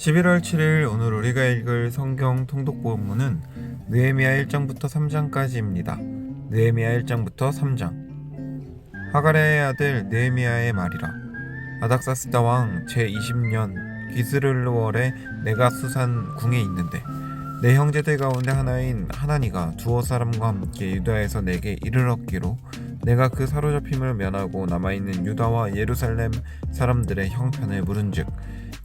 11월 7일 오늘 우리가 읽을 성경 통독 본문은 느헤미야 1장부터 3장까지입니다. 느헤미야 1장부터 3장. 하가레의 아들 느헤미야의 말이라. 아닥사스다 왕 제20년 기스를월에 내가 수산 궁에 있는데 내 형제들 가운데 하나인 하나니가 두어 사람과 함께 유다에서 내게 이르렀기로 내가 그 사로잡힘을 면하고 남아있는 유다와 예루살렘 사람들의 형편을 물은즉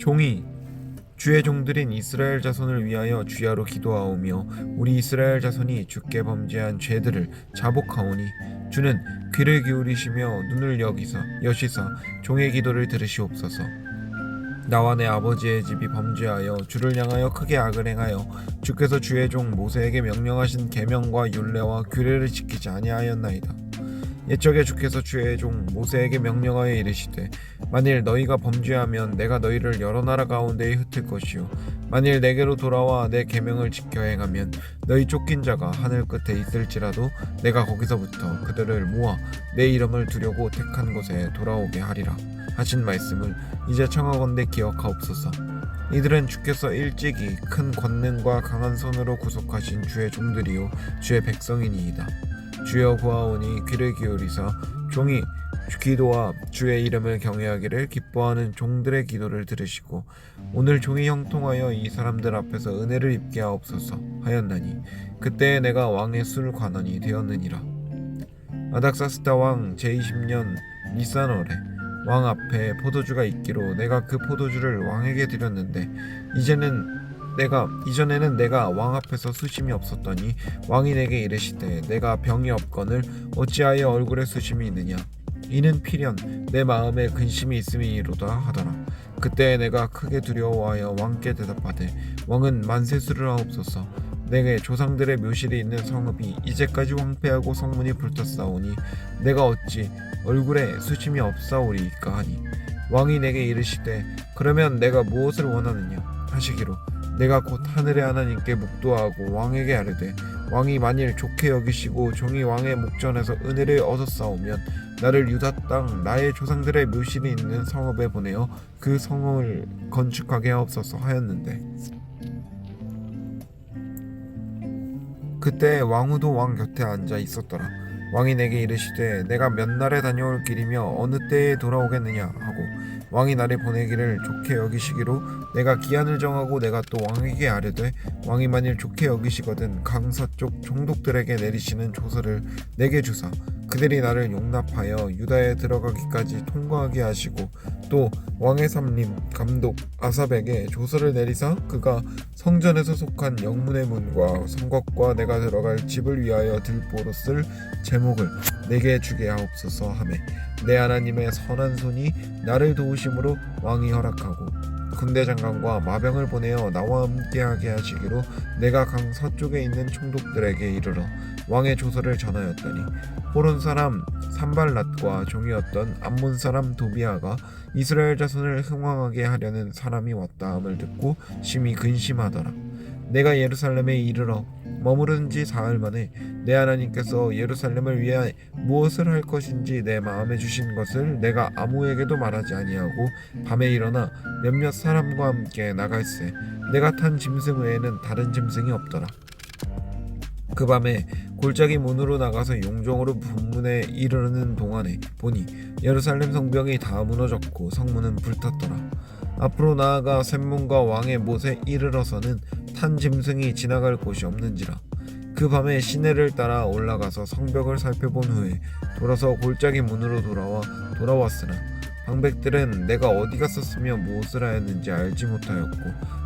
종이 주의 종들인 이스라엘 자손을 위하여 주야로 기도하오며 우리 이스라엘 자손이 주께 범죄한 죄들을 자복하오니 주는 귀를 기울이시며 눈을 여기사 여시사 종의 기도를 들으시옵소서. 나와 내 아버지의 집이 범죄하여 주를 향하여 크게 악을 행하여 주께서 주의 종 모세에게 명령하신 계명과 율례와 규례를 지키지 아니하였나이다 옛적에 주께서 주의 종 모세에게 명령하여 이르시되 만일 너희가 범죄하면 내가 너희를 여러 나라 가운데에 흩을 것이요. 만일 내게로 돌아와 내 계명을 지켜 행하면 너희 쫓긴 자가 하늘 끝에 있을지라도 내가 거기서부터 그들을 모아 내 이름을 두려고 택한 곳에 돌아오게 하리라. 하신 말씀을 이제 청하건대 기억하옵소서. 이들은 주께서 일찍이 큰 권능과 강한 손으로 구속하신 주의 종들이요 주의 백성이니이다 주여 구하오니 귀를 기울이사 종이 기도와 주의 이름을 경외하기를 기뻐하는 종들의 기도를 들으시고 오늘 종이 형통하여 이 사람들 앞에서 은혜를 입게 하옵소서 하였나니 그때에 내가 왕의 술 관원이 되었느니라. 아닥사스다 왕 제20년 니산월에 왕 앞에 포도주가 있기로 내가 그 포도주를 왕에게 드렸는데 이제는 내가 이전에는 내가 왕 앞에서 수심이 없었더니 왕이 내게 이르시되 내가 병이 없거늘 어찌하여 얼굴에 수심이 있느냐? 이는 필연 내 마음에 근심이 있음이로다 하더라. 그때 내가 크게 두려워하여 왕께 대답하되 왕은 만세수를 하옵소서. 내게 조상들의 묘실이 있는 성읍이 이제까지 황폐하고 성문이 불탔사오니 내가 어찌 얼굴에 수심이 없사오리이까 하니? 왕이 내게 이르시되 그러면 내가 무엇을 원하느냐? 하시기로 내가 곧 하늘의 하나님께 묵도하고 왕에게 아뢰되 왕이 만일 좋게 여기시고 종이 왕의 목전에서 은혜를 얻었사오면 나를 유다 땅 나의 조상들의 묘실이 있는 성읍에 보내어 그 성을 건축하게 하옵소서 하였는데. 그때 왕후도 왕 곁에 앉아 있었더라. 왕이 내게 이르시되 내가 몇 날에 다녀올 길이며 어느 때에 돌아오겠느냐 하고 왕이 나를 보내기를 좋게 여기시기로 내가 기한을 정하고 내가 또 왕에게 아뢰되 왕이 만일 좋게 여기시거든 강서쪽 종독들에게 내리시는 조서를 내게 주사 그들이 나를 용납하여 유다에 들어가기까지 통과하게 하시고 또 왕의 삼림 감독 아삽에게 조서를 내리사 그가 성전에서 속한 영문의 문과 성곽과 내가 들어갈 집을 위하여 들보로 쓸 제목을 내게 주게 하옵소서 하매 내 하나님의 선한 손이 나를 도우심으로 왕이 허락하고 군대 장관과 마병을 보내어 나와 함께하게 하시기로 내가 강 서쪽에 있는 총독들에게 이르러 왕의 조서를 전하였더니 호론 사람 산발랏과 종이었던 암몬 사람 도비아가 이스라엘 자손을 흥왕하게 하려는 사람이 왔다 함을 듣고 심히 근심하더라. 내가 예루살렘에 이르러 머무른 지 사흘 만에 내 하나님께서 예루살렘을 위해 무엇을 할 것인지 내 마음에 주신 것을 내가 아무에게도 말하지 아니하고 밤에 일어나 몇몇 사람과 함께 나갈새 내가 탄 짐승 외에는 다른 짐승이 없더라. 그 밤에 골짜기 문으로 나가서 용종으로 분문에 이르는 동안에 보니 예루살렘 성벽이 다 무너졌고 성문은 불탔더라. 앞으로 나아가 샘문과 왕의 못에 이르러서는 탄 짐승이 지나갈 곳이 없는지라 그 밤에 시내를 따라 올라가서 성벽을 살펴본 후에 돌아서 골짜기 문으로 돌아와 돌아왔으나 방백들은 내가 어디 갔었으며 무엇을 하였는지 알지 못하였고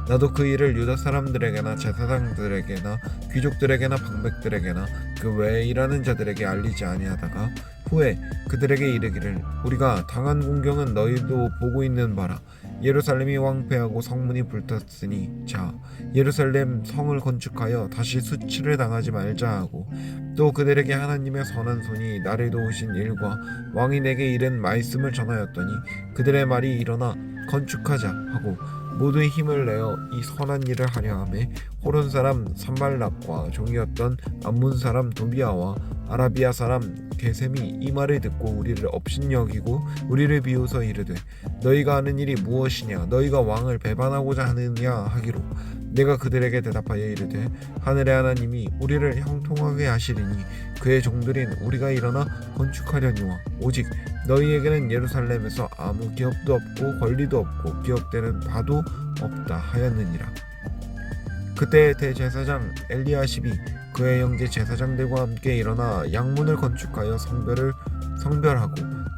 나도 그 일을 유다 사람들에게나 제사장들에게나 귀족들에게나 방백들에게나 그 외에 일하는 자들에게 알리지 아니하다가 후에 그들에게 이르기를 우리가 당한 공경은 너희도 보고 있는 바라 예루살렘이 왕패하고 성문이 불탔으니 자 예루살렘 성을 건축하여 다시 수치를 당하지 말자 하고 또 그들에게 하나님의 선한 손이 나를 도우신 일과 왕이 내게 이른 말씀을 전하였더니 그들의 말이 일어나 건축하자 하고 모두의 힘을 내어 이 선한 일을 하려 하매 호론 사람 산발락과 종이었던 암문 사람 도비아와 아라비아 사람 게셈이 이 말을 듣고 우리를 업신여기고 우리를 비웃어 이르되 너희가 하는 일이 무엇이냐? 너희가 왕을 배반하고자 하느냐? 하기로 내가 그들에게 대답하여 이르되 하늘의 하나님이 우리를 형통하게 하시리니 그의 종들인 우리가 일어나 건축하려니와 오직 너희에게는 예루살렘에서 아무 기업도 없고 권리도 없고 기업되는 바도 없다 하였느니라 그때 대제사장 엘리야십이 그의 형제 제사장들과 함께 일어나 양문을 건축하여 성별을 성별하고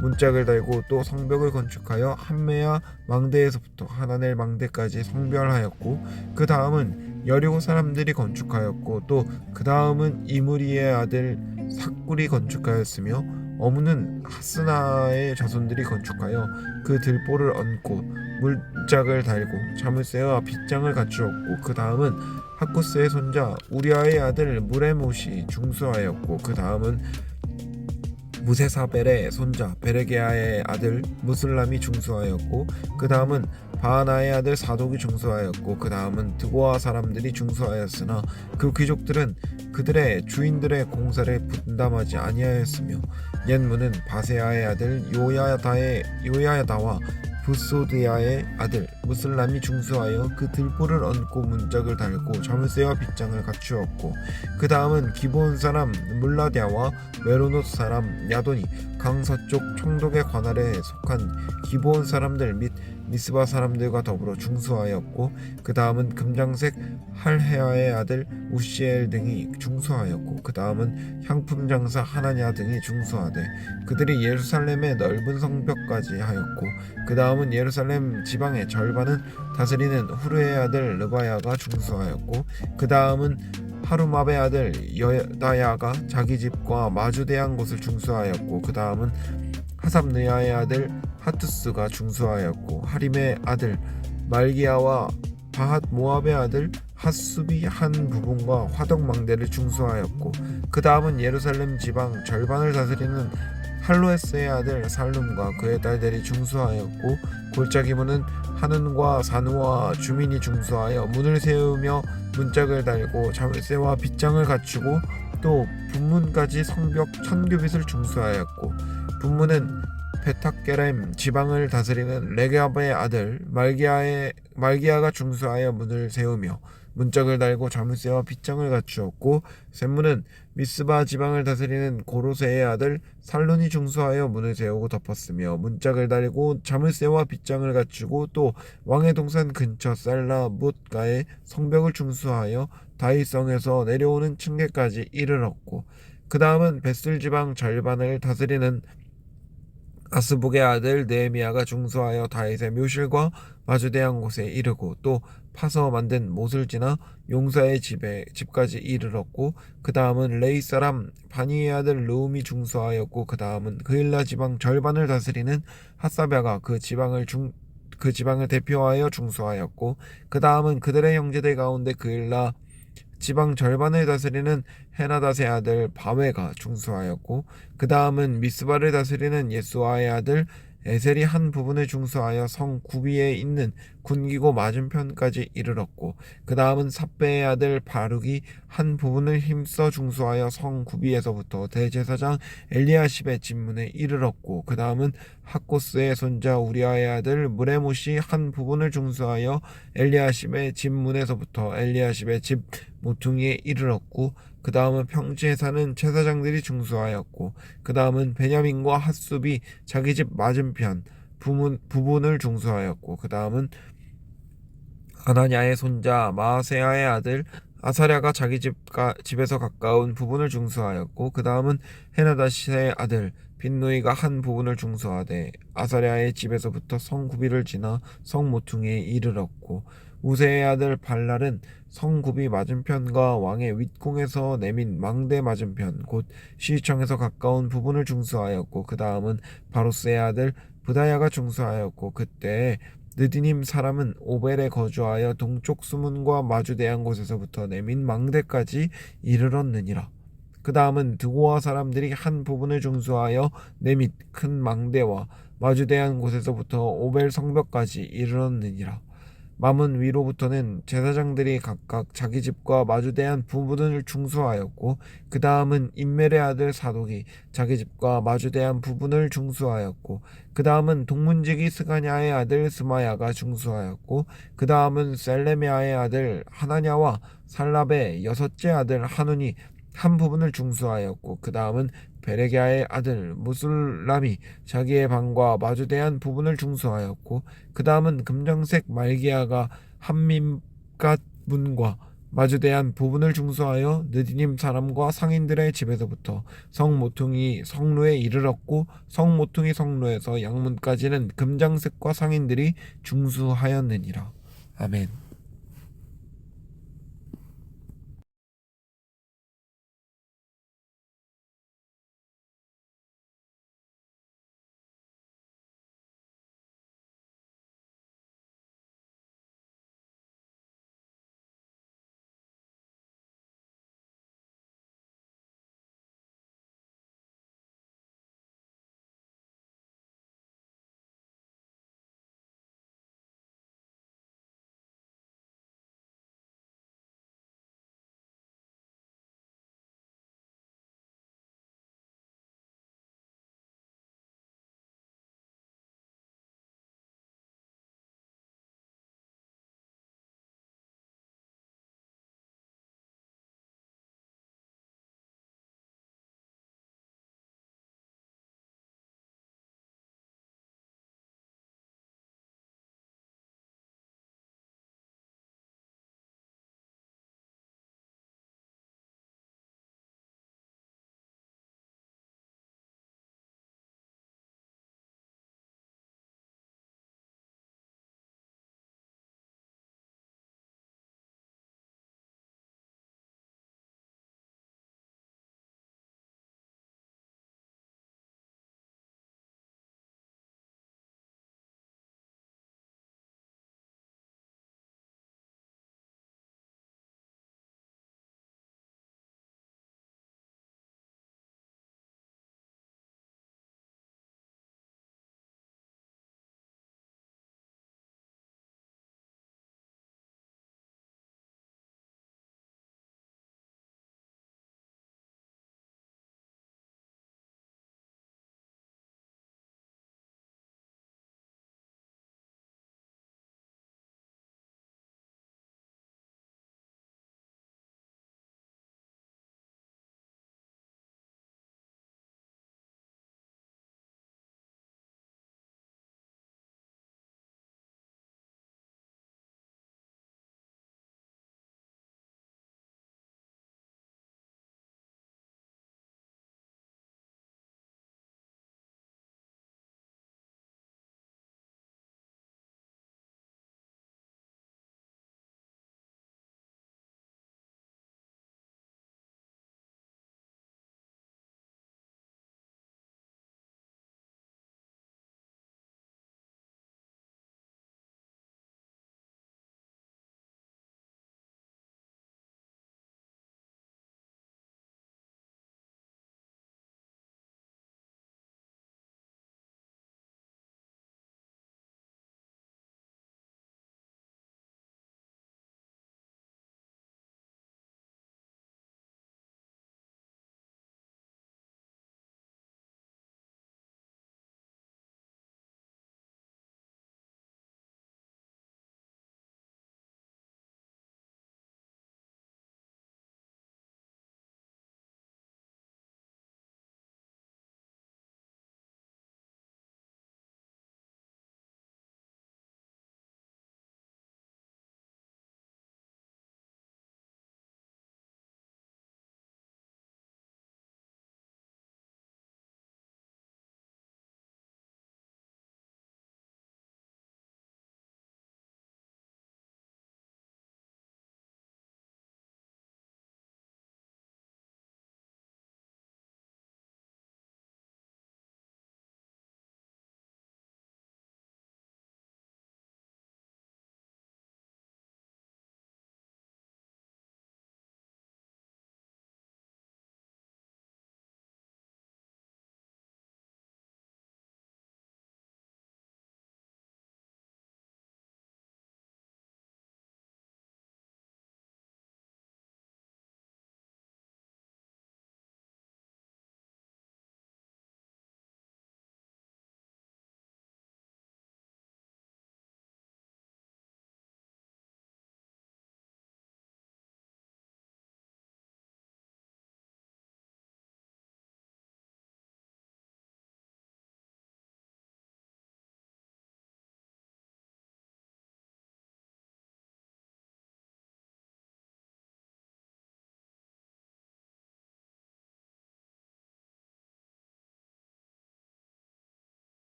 문짝을 달고 또 성벽을 건축하여 한메야 망대에서부터 하나넬 망대까지 성별하였고 그 다음은 여리고 사람들이 건축하였고 또 그 다음은 이무리의 아들 삭굴이 건축하였으며 어무는 하스나의 자손들이 건축하여 그 들보를 얹고 물 짝을 달고 자물쇠와 빗장을 갖추었고 그 다음은 하쿠스의 손자 우리아의 아들 무레못이 중수하였고 그 다음은 무세사벨의 손자 베레게아의 아들 무슬람이 중수하였고 그 다음은 바하나의 아들 사독이 중수하였고 그 다음은 드고아 사람들이 중수하였으나 그 귀족들은 그들의 주인들의 공사를 분담하지 아니하였으며 옛문은 바세아의 아들 요야다의 요야다와 부소드야의 아들 무슬람이 중수하여 그 들보를 얹고 문짝을 달고 자물쇠와 빗장을 갖추었고 그 다음은 기본 사람 물라디아와 메로노 사람 야돈이 강서쪽 총독의 관할에 속한 기본 사람들 및 미스바 사람들과 더불어 중수하였고 그 다음은 금장색 할헤아의 아들 우시엘 등이 중수하였고 그 다음은 향품 장사 하나냐 등이 중수하되 그들이 예루살렘의 넓은 성벽까지 하였고 그 다음은 예루살렘 지방의 절반은 다스리는 후르의 아들 르바야가 중수하였고 그 다음은 하루마베 아들 여다야가 자기 집과 마주대한 곳을 중수하였고 그 다음은 하삽느야의 아들 하투스가 중수하였고 하림의 아들 말기야와 바핫 모압의 아들 핫수비 한 부분과 화덕 망대를 중수하였고 그 다음은 예루살렘 지방 절반을 다스리는 할로에스의 아들 살룸과 그의 딸들이 중수하였고 골짜기 문은 하는과 산우와 주민이 중수하여 문을 세우며 문짝을 달고 자물쇠와 빗장을 갖추고 또 분문까지 성벽 천규빗을 중수하였고 분문은 베탁게렘 지방을 다스리는 레게압의 아들 말기야의 말기야가 중수하여 문을 세우며 문짝을 달고 자물쇠와 빗장을 갖추었고 샘문은 미스바 지방을 다스리는 고로세의 아들 살론이 중수하여 문을 세우고 덮었으며 문짝을 달고 자물쇠와 빗장을 갖추고 또 왕의 동산 근처 살라 뭇가의 성벽을 중수하여 다이성에서 내려오는 층계까지 이르렀고 그 다음은 베슬 지방 절반을 다스리는 아스북의 아들 네헤미야가 중수하여 다윗의 묘실과 마주대한 곳에 이르고 또 파서 만든 못을 지나 용사의 집에 집까지 이르렀고 그 다음은 레이 사람 바니의 아들 르움이 중수하였고 그 다음은 그일라 지방 절반을 다스리는 핫사베가 그 지방을 중 그 지방을 대표하여 중수하였고 그 다음은 그들의 형제들 가운데 그일라 지방 절반을 다스리는 헤나닷의 아들 바웨가 중수하였고 그 다음은 미스바를 다스리는 예수아의 아들 에셀이 한 부분을 중수하여 성 구비에 있는 군기고 맞은편까지 이르렀고 그 다음은 삽배의 아들 바룩이 한 부분을 힘써 중수하여 성 구비에서부터 대제사장 엘리야십의 집문에 이르렀고 그 다음은 하코스의 손자 우리아의 아들 무레못이 한 부분을 중수하여 엘리야십의 집문에서부터 엘리야십의 집 모퉁이에 이르렀고 그 다음은 평지에 사는 제사장들이 중수하였고 그 다음은 베냐민과 핫숲이 자기 집 맞은편 부문, 부분을 중수하였고 그 다음은 아나냐의 손자 마세아의 아들 아사랴가 자기 집가, 집에서 가까운 부분을 중수하였고 그 다음은 헤나다시의 아들 빈누이가 한 부분을 중수하되 아사랴의 집에서부터 성 구비를 지나 성 모퉁이에 이르렀고 우세의 아들 발랄은 성굽이 맞은편과 왕의 윗공에서 내민 망대 맞은편 곧 시청에서 가까운 부분을 중수하였고 그 다음은 바로스의 아들 부다야가 중수하였고 그때 느디님 사람은 오벨에 거주하여 동쪽 수문과 마주대한 곳에서부터 내민 망대까지 이르렀느니라. 그 다음은 드고아 사람들이 한 부분을 중수하여 내밑 큰 망대와 마주대한 곳에서부터 오벨 성벽까지 이르렀느니라. 마문 위로부터는 제사장들이 각각 자기 집과 마주대한 부분을 중수하였고 그 다음은 인멜의 아들 사독이 자기 집과 마주대한 부분을 중수하였고 그 다음은 동문지기 스가냐의 아들 스마야가 중수하였고 그 다음은 셀레미아의 아들 하나냐와 살랍의 여섯째 아들 하눈이 한 부분을 중수하였고 그 다음은 베레기아의 아들 무술람이 자기의 방과 마주대한 부분을 중수하였고 그 다음은 금정색 말기야가 한민갓 문과 마주대한 부분을 중수하여 느디님 사람과 상인들의 집에서부터 성모퉁이 성루에 이르렀고 성모퉁이 성루에서 양문까지는 금장색과 상인들이 중수하였느니라. 아멘.